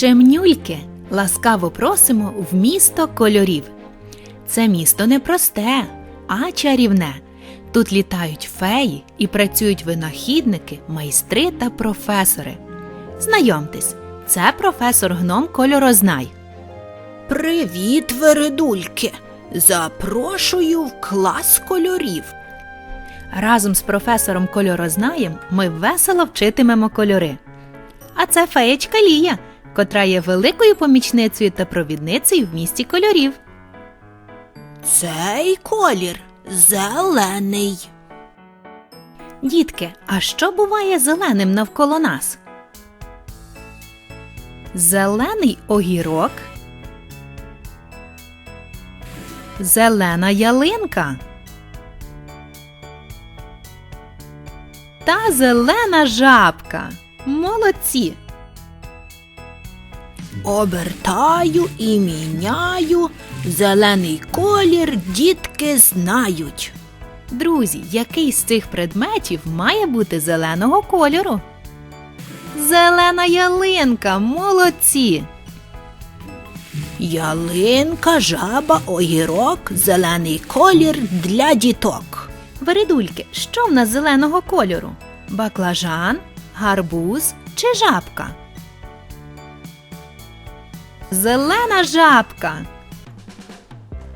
Чемнюльки ласкаво просимо в місто кольорів. Це місто не просте, а чарівне. Тут літають феї і працюють винахідники, майстри та професори. Знайомтесь, це професор гном кольорознай. Привіт, вередульки! Запрошую в клас кольорів. Разом з професором кольорознаєм ми весело вчитимемо кольори. А це феєчка Лія, котра є великою помічницею та провідницею в місті кольорів. Цей колір зелений. Дітки, а що буває зеленим навколо нас? Зелений огірок. Зелена ялинка. Та зелена жабка. Молодці! Обертаю і міняю. Зелений колір дітки знають. Друзі, який з цих предметів має бути зеленого кольору? Зелена ялинка, молодці! Ялинка, жаба, огірок, зелений колір для діток. Вередульки, що в нас зеленого кольору? Баклажан, гарбуз чи жабка? Зелена жабка.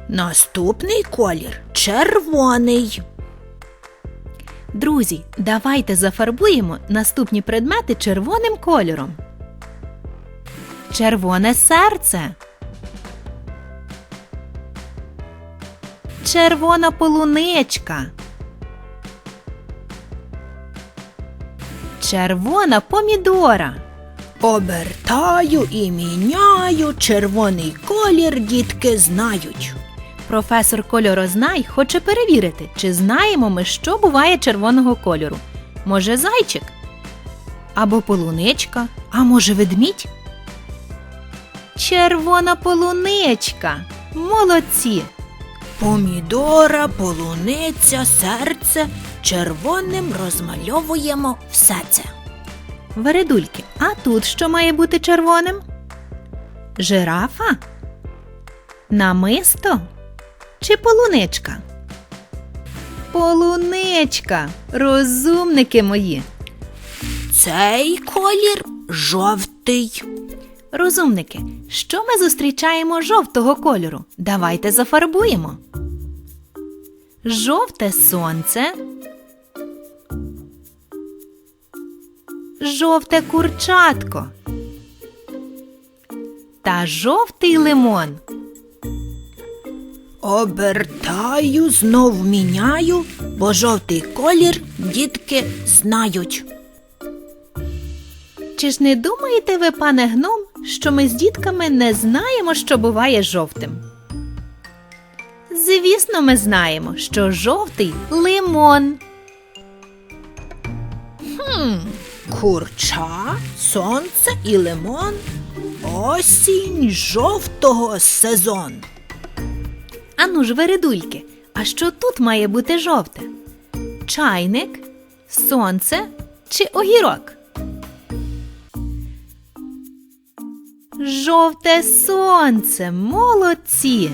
Наступний колір червоний. Друзі, давайте зафарбуємо наступні предмети червоним кольором. Червоне серце. Червона полуничка. Червона помідора. Обертаю і міняю. Червоний колір дітки знають. Професор кольорознай хоче перевірити, чи знаємо ми, що буває червоного кольору. Може, зайчик? Або полуничка, а може, ведмідь? Червона полуничка. Молодці! Помідора, полуниця, серце. Червоним розмальовуємо все це. Вередульки, а тут що має бути червоним? Жирафа? Намисто? Чи полуничка? Полуничка! Розумники мої! Цей колір жовтий. Розумники, що ми зустрічаємо жовтого кольору? Давайте зафарбуємо. Жовте сонце. Жовте курчатко. Та жовтий лимон. Обертаю, знов міняю, бо жовтий колір дітки знають. Чи ж не думаєте ви, пане гном, що ми з дітками не знаємо, що буває жовтим? Звісно, ми знаємо, що жовтий лимон. Курча, сонце і лимон. Осінь жовтого сезон. Ану ж, вередульки, а що тут має бути жовте? Чайник, сонце чи огірок? Жовте сонце, молодці!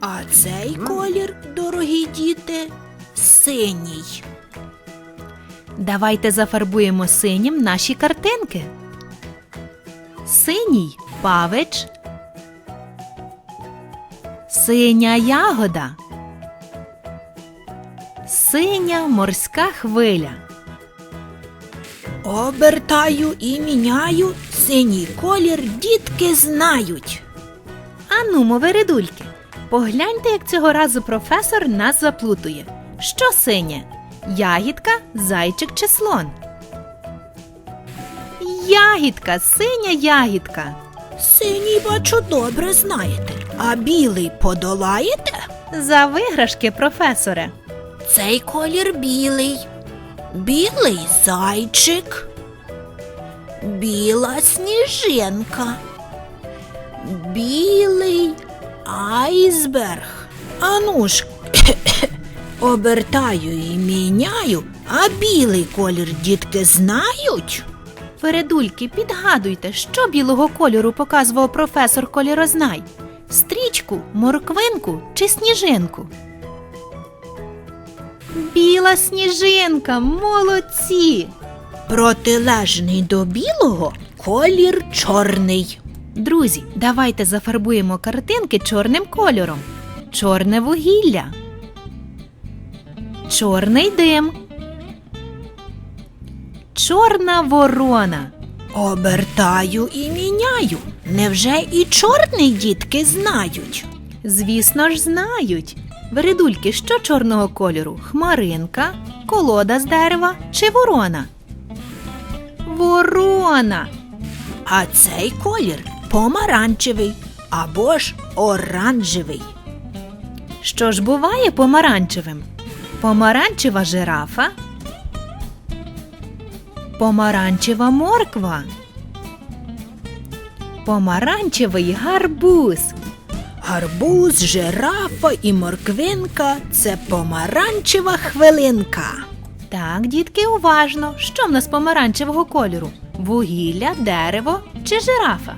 А цей колір, дорогі діти, синій. Давайте зафарбуємо синім наші картинки. Синій павич. Синя ягода. Синя морська хвиля. Обертаю і міняю. Синій колір дітки знають. Анумо, вередульки, погляньте, як цього разу професор нас заплутує. Що синє? Ягідка, зайчик чи слон? Ягідка, синя ягідка. Синій, бачу, добре знаєте. А білий подолаєте? За виграшки, професоре. Цей колір білий. Білий зайчик. Біла сніжинка. Білий айсберг. Ану ж, обертаю і міняю, а білий колір дітки знають. Вередульки, підгадуйте, що білого кольору показував професор Кольорознай? Стрічку, морквинку чи сніжинку? Біла сніжинка, молодці! Протилежний до білого колір чорний. Друзі, давайте зафарбуємо картинки чорним кольором. Чорне вугілля. Чорний дим. Чорна ворона. Обертаю і міняю. Невже і чорний дітки знають? Звісно ж, знають. Вередульки, що чорного кольору? Хмаринка, колода з дерева чи ворона? Ворона. А цей колір помаранчевий або ж оранжевий. Що ж буває помаранчевим? Помаранчева жирафа. Помаранчева морква. Помаранчевий гарбуз. Гарбуз, жирафа і морквинка це помаранчева хвилинка. Так, дітки, уважно. Що в нас помаранчевого кольору? Вугілля, дерево чи жирафа?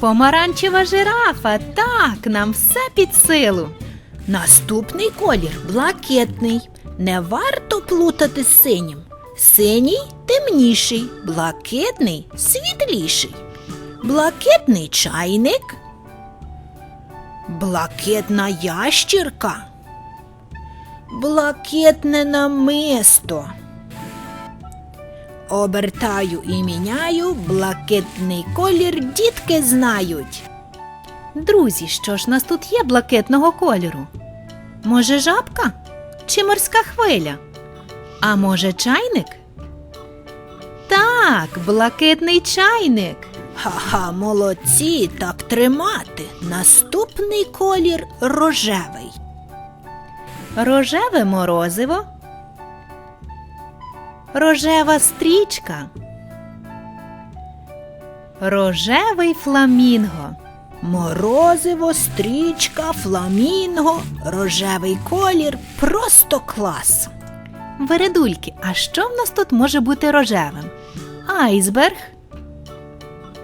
Помаранчева жирафа. Так, нам все під силу. Наступний колір блакитний. Не варто плутати з синім. Синій темніший, блакитний світліший. Блакитний чайник. Блакитна ящірка. Блакитне намисто. Обертаю і міняю, блакитний колір дітки знають. Друзі, що ж нас тут є блакитного кольору? Може, жабка? Чи морська хвиля? А може, чайник? Так, блакитний чайник. Ха-ха, молодці, так тримати. Наступний колір рожевий. Рожеве морозиво. Рожева стрічка. Рожевий фламінго. Морозиво, стрічка, фламінго, рожевий колір просто клас. Вередульки, а що в нас тут може бути рожевим? Айсберг,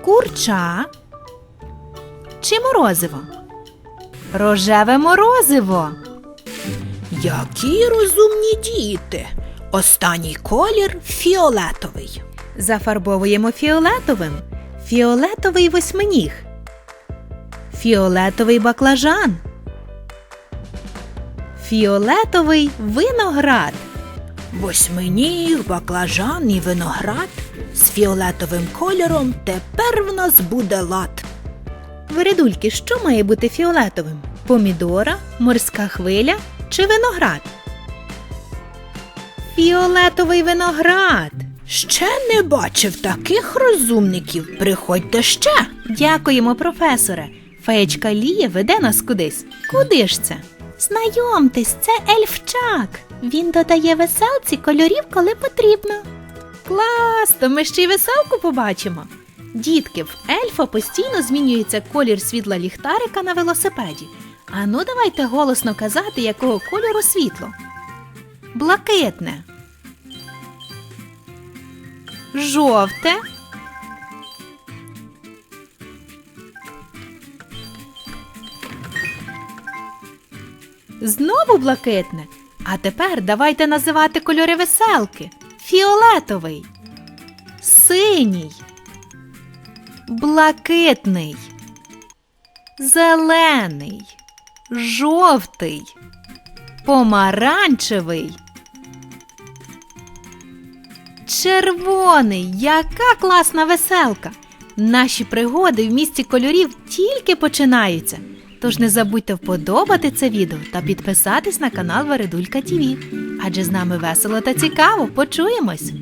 курча чи морозиво? Рожеве морозиво. Які розумні діти. Останній колір фіолетовий. Зафарбовуємо фіолетовим. Фіолетовий восьминіг. Фіолетовий баклажан. Фіолетовий виноград. Восьминіг, баклажан і виноград з фіолетовим кольором тепер в нас буде лад. Вередульки, що має бути фіолетовим? Помідора, морська хвиля чи виноград? Фіолетовий виноград. Ще не бачив таких розумників. Приходьте ще. Дякуємо, професоре. Феєчка Лія веде нас кудись. Куди ж це? Знайомтесь, це ельфчак. Він додає веселці кольорів, коли потрібно. Клас! То ми ще й веселку побачимо. Дітки, в ельфа постійно змінюється колір світла ліхтарика на велосипеді. А ну давайте голосно казати, якого кольору світло. Блакитне. Жовте. Знову блакитне. А тепер давайте називати кольори веселки. Фіолетовий, синій, блакитний, зелений, жовтий, помаранчевий. Червоний, яка класна веселка! Наші пригоди в місті кольорів тільки починаються. Тож не забудьте вподобати це відео та підписатись на канал Вередулька ТІВІ. Адже з нами весело та цікаво. Почуємось!